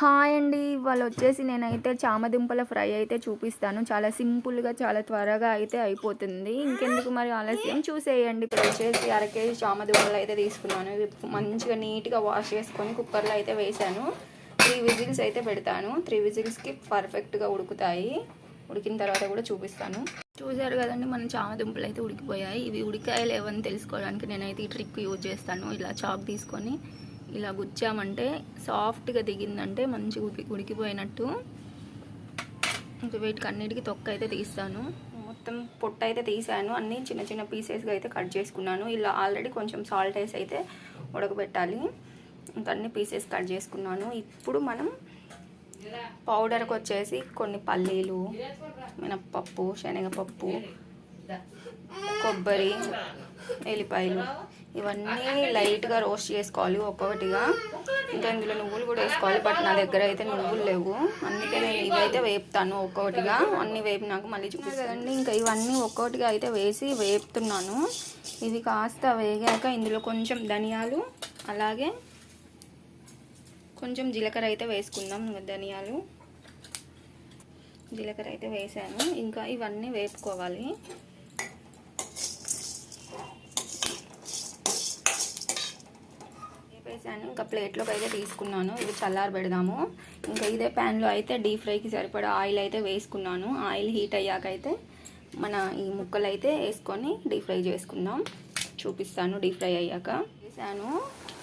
Hi అండి. వాళ్ళు వచ్చేసి నేనైతే చామదుంపల ఫ్రై అయితే చూపిస్తాను. చాలా సింపుల్గా చాలా త్వరగా అయితే అయిపోతుంది. ఇంకెందుకు మరి ఆలస్యం? చూసేయండి. ఇప్పుడు వచ్చేసి అర కేజీ చామదుంపలు అయితే తీసుకున్నాను. ఇవి మంచిగా నీట్గా వాష్ చేసుకొని కుక్కర్లో అయితే వేసాను త్రీ విజిల్స్ అయితే పెడతాను. త్రీ విజిల్స్కి పర్ఫెక్ట్గా ఉడుకుతాయి. ఉడికిన తర్వాత కూడా చూపిస్తాను. చూసారు కదండి మన చామదుంపలు అయితే ఉడికిపోయాయి. ఇవి ఉడికాయ లేవని తెలుసుకోవడానికి నేనైతే ఈ ట్రిక్ యూజ్ చేస్తాను. ఇలా చాక్ తీసుకొని ఇలా గుచ్చామంటే సాఫ్ట్గా దిగిందంటే మంచిగా ఉడికిపోయినట్టు. ఇంకా వీటికి అన్నిటికీ తొక్క అయితే తీస్తాను. మొత్తం పొట్ట అయితే తీసాను. అన్నీ చిన్న చిన్న పీసెస్గా అయితే కట్ చేసుకున్నాను. ఇలా ఆల్రెడీ కొంచెం సాల్ట్ వేసి అయితే ఉడకబెట్టాలి. ఇంకా అన్ని పీసెస్ కట్ చేసుకున్నాను. ఇప్పుడు మనం పౌడర్కి వచ్చేసి కొన్ని పల్లీలు మినప్పప్పు శనగపప్పు కొబ్బరి ఎల్లిపాయలు ఇవన్నీ లైట్గా రోస్ట్ చేసుకోవాలి ఒక్కొక్కటిగా. ఇంకా ఇందులో నువ్వులు కూడా వేసుకోవాలి. బట్ నా దగ్గర అయితే నువ్వులు లేవు. అందుకే నేను ఇవైతే వేపుతాను ఒక్కొక్కటిగా. అన్నీ వేపినాక మళ్ళీ చూపిస్తానండి ఇంకా ఇవన్నీ ఒక్కొక్కటిగా అయితే వేసి వేపుతున్నాను. ఇవి కాస్త వేగాక ఇందులో కొంచెం ధనియాలు అలాగే కొంచెం జీలకర్ర అయితే వేసుకుందాం. ధనియాలు జీలకర్ర అయితే వేసాను. ఇంకా ఇవన్నీ వేపుకోవాలి. వేసాను. ఇంకా ప్లేట్లోకి అయితే తీసుకున్నాను. ఇవి చల్లారి పెడదాము. ఇంకా ఇదే ప్యాన్లో అయితే డీప్ ఫ్రైకి సరిపడా ఆయిల్ అయితే వేసుకున్నాను. ఆయిల్ హీట్ అయ్యాక అయితే మన ఈ ముక్కలు అయితే వేసుకొని డీప్ ఫ్రై చేసుకుందాం. చూపిస్తాను డీప్ ఫ్రై అయ్యాక. వేసాను.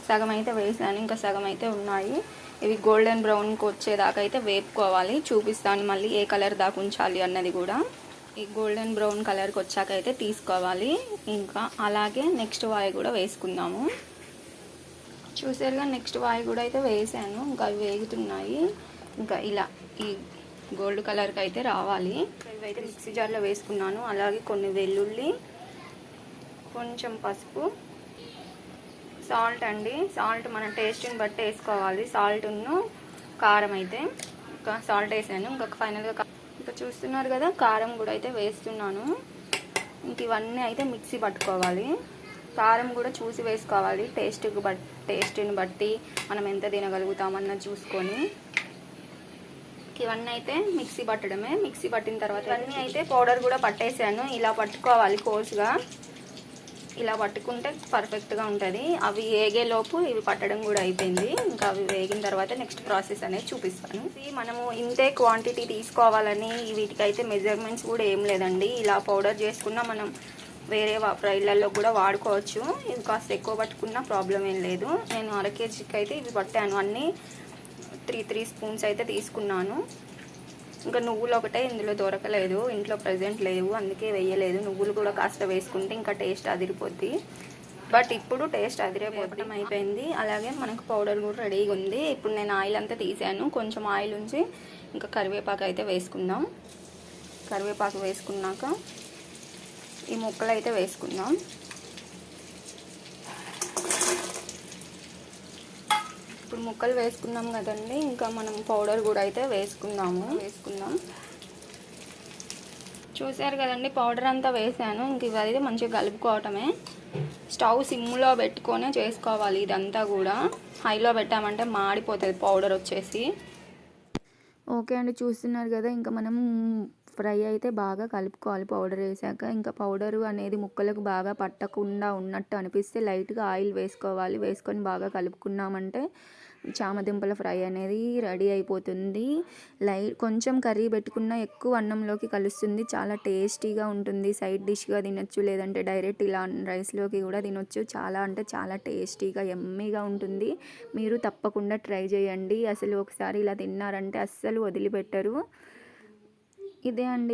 సగం అయితే వేసాను. ఇంకా సగం అయితే ఉన్నాయి. ఇవి గోల్డెన్ బ్రౌన్కి వచ్చేదాకా అయితే వేపుకోవాలి. చూపిస్తాను మళ్ళీ ఏ కలర్ దాకా ఉంచాలి అన్నది కూడా. ఈ గోల్డెన్ బ్రౌన్ కలర్కి వచ్చాక అయితే తీసుకోవాలి. ఇంకా అలాగే నెక్స్ట్ వాయి కూడా వేసుకుందాము. చూసారుగా నెక్స్ట్ వాయి కూడా అయితే వేసాను ఇంకా అవి వేగుతున్నాయి. ఇంకా ఇలా ఈ గోల్డ్ కలర్కి అయితే రావాలి. ఇవైతే మిక్సీ జార్లో వేసుకున్నాను. అలాగే కొన్ని వెల్లుల్లి కొంచెం పసుపు సాల్ట్ అండి. సాల్ట్ మన టేస్ట్ని బట్టి వేసుకోవాలి. సాల్ట్ను కారం అయితే. ఇంకా సాల్ట్ వేసాను. ఇంకా ఫైనల్గా ఇంకా చూస్తున్నారు కదా కారం కూడా అయితే వేస్తున్నాను. ఇంక ఇవన్నీ అయితే మిక్సీ పట్టుకోవాలి. కారం కూడా చూసి వేసుకోవాలి. టేస్ట్కి బట్ టేస్ట్ని బట్టి మనం ఎంత తినగలుగుతామన్నది చూసుకొని. ఇవన్నీ అయితే మిక్సీ పట్టడమే. మిక్సీ పట్టిన తర్వాత ఇవన్నీ అయితే పౌడర్ కూడా పట్టేసాను. ఇలా పట్టుకోవాలి కోర్సుగా. ఇలా పట్టుకుంటే పర్ఫెక్ట్గా ఉంటుంది. అవి వేగేలోపు ఇవి పట్టడం కూడా అయిపోయింది. ఇంకా అవి వేగిన తర్వాత నెక్స్ట్ ప్రాసెస్ అనేది చూపిస్తాను. మనము ఇంతే క్వాంటిటీ తీసుకోవాలని వీటికైతే మెజర్మెంట్స్ కూడా ఏం లేదండి. ఇలా పౌడర్ చేసుకున్నా మనం వేరే ఫ్రైలలో కూడా వాడుకోవచ్చు. ఇది కాస్త ఎక్కువ పట్టుకున్నా ప్రాబ్లం ఏం లేదు. నేను అర కేజీకి అయితే ఇవి పట్టాను. అన్నీ త్రీ త్రీ స్పూన్స్ అయితే తీసుకున్నాను. ఇంకా నువ్వులు ఒకటే ఇందులో దొరకలేదు. ఇంట్లో ప్రజెంట్ లేవు. అందుకే వేయలేదు. నువ్వులు కూడా కాస్త వేసుకుంటే ఇంకా టేస్ట్ అదిరిపోద్ది. బట్ ఇప్పుడు టేస్ట్ అదిరిపోవడం అయిపోయింది. అలాగే మనకు పౌడర్ కూడా రెడీగా ఉంది. ఇప్పుడు నేను ఆయిల్ అంతా తీసాను. కొంచెం ఆయిల్ ఉంచి ఇంకా కరివేపాకు అయితే వేసుకుందాం. కరివేపాకు వేసుకున్నాక ఈ ముక్కలు అయితే వేసుకుందాం. ఇప్పుడు ముక్కలు వేసుకున్నాం కదండి ఇంకా మనం పౌడర్ కూడా అయితే వేసుకుందాము. వేసుకుందాం. చూసారు కదండి పౌడర్ అంతా వేసాను. ఇంక ఇవి అయితే మంచిగా కలుపుకోవటమే. స్టవ్ సిమ్లో పెట్టుకొనే చేసుకోవాలి ఇదంతా కూడా. హైలో పెట్టామంటే మాడిపోతుంది పౌడర్ వచ్చేసి. ఓకే అండి చూస్తున్నారు కదా ఇంకా మనం ఫ్రై అయితే బాగా కలుపుకోవాలి పౌడర్ వేసాక. ఇంకా పౌడరు అనేది ముక్కలకు బాగా పట్టకుండా ఉన్నట్టు అనిపిస్తే లైట్గా ఆయిల్ వేసుకోవాలి. వేసుకొని బాగా కలుపుకున్నామంటే చామదుంపల ఫ్రై అనేది రెడీ అయిపోతుంది. లైట్ కొంచెం కర్రీ పెట్టుకున్న ఎక్కువ అన్నంలోకి కలుస్తుంది. చాలా టేస్టీగా ఉంటుంది. సైడ్ డిష్గా తినొచ్చు. లేదంటే డైరెక్ట్ ఇలా రైస్లోకి కూడా తినొచ్చు. చాలా అంటే చాలా టేస్టీగా ఎమ్మీగా ఉంటుంది. మీరు తప్పకుండా ట్రై చేయండి. అసలు ఒకసారి ఇలా తిన్నారంటే అస్సలు వదిలిపెట్టరు. ఇదే అండి